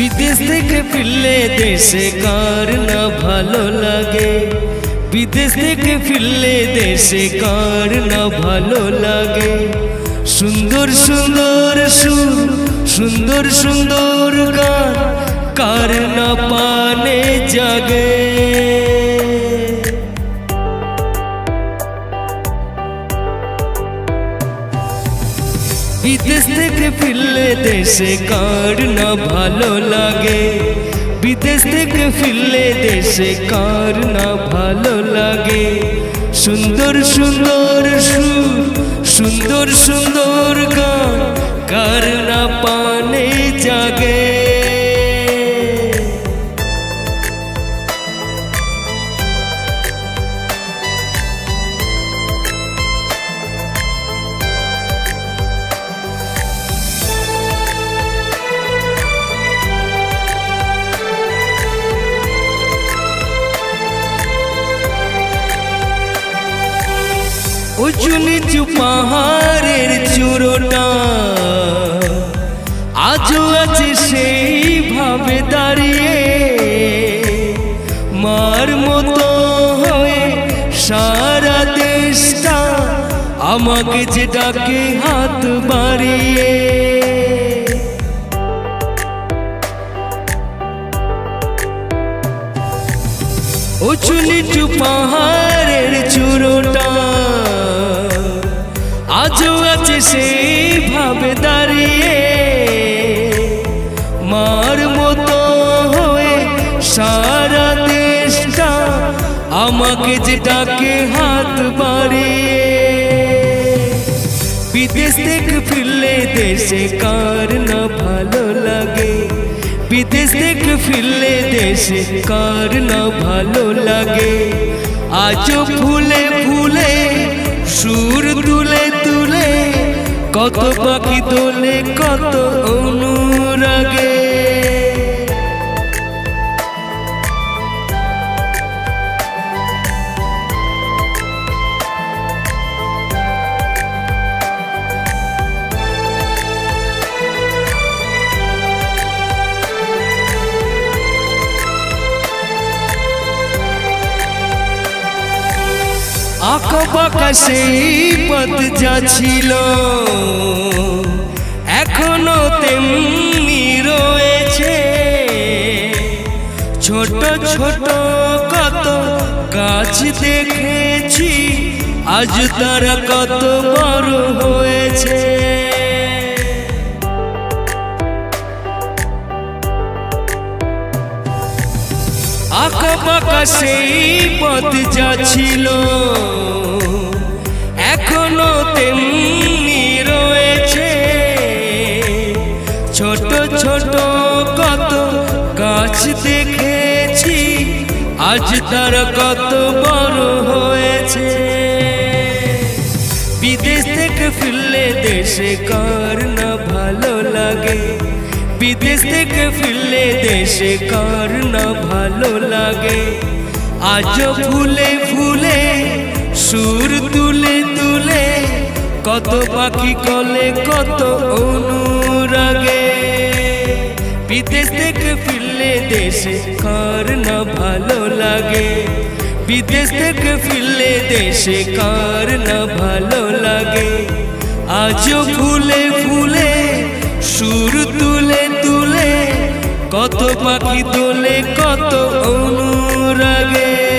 বিদেশ থেকে ফিরলে দেশে কার না ভালো লাগে? বিদেশ থেকে ফিরলে দেশে কার না ভালো লাগে? সুন্দর সুন্দর সুর, সুন্দর সুন্দর গান, কার না পানে জাগে? বিদেশ থেকে ফিরলে দেশে কার না ভালো লাগে? বিদেশ থেকে ফিরলে দেশে কার না ভালো লাগে? সুন্দর সুন্দর উঁচু নিচু পাহাড়ের চূড়োটা। আজও আছে সেইভাবে দাঁড়িয়ে। মার মতো হয়ে সারা দেশটা আমাকে যে ডাকে হাত বাড়িয়ে। উঁচু নিচু পাহাড়ের সেইভাবে দাঁড়িয়ে মার মতো হয়ে সারা দেশটা আমাকে যে ডাকে হাত বাড়িয়ে। বিদেশ থেকে ফিরলে দেশে কার না ভালো লাগে? বিদেশ থেকে ফিরলে দেশে কার না ভালো লাগে? আজও ফুলে ফুলে, সুর তুলে তুলে কত পাখি তোলে কত অনুরাগে। আঁকা বাঁকা সেই পথ যা ছিল। এখনও তেমনি রয়েছে। ছোট ছোট কত গাছ দেখেছি, আজ তারা কত বড় হয়েছে। আঁকা বাঁকা সেই পথ যা ছিল, এখনও তেমনি রয়েছে। ছোট ছোট কত গাছ দেখেছি, আজ তার কত বড় হয়েছে। বিদেশ থেকে ফিরলে দেশে কার না ভালো লাগে বিদেশ থেকে ফিরলে দেশে কার না ভালো লাগে? আজ ফুলে ফুলে, সুর তুলে তুলে, কত পাখি কলে কত অনুরাগে। বিদেশ থেকে ফিরলে দেশে কার না ভালো লাগে? বিদেশ থেকে ফিরলে দেশে কার না ভালো লাগে? আজও ফুলে ফুলে, সুর তুলে কত পাখি তোলে কত অনুরাগে?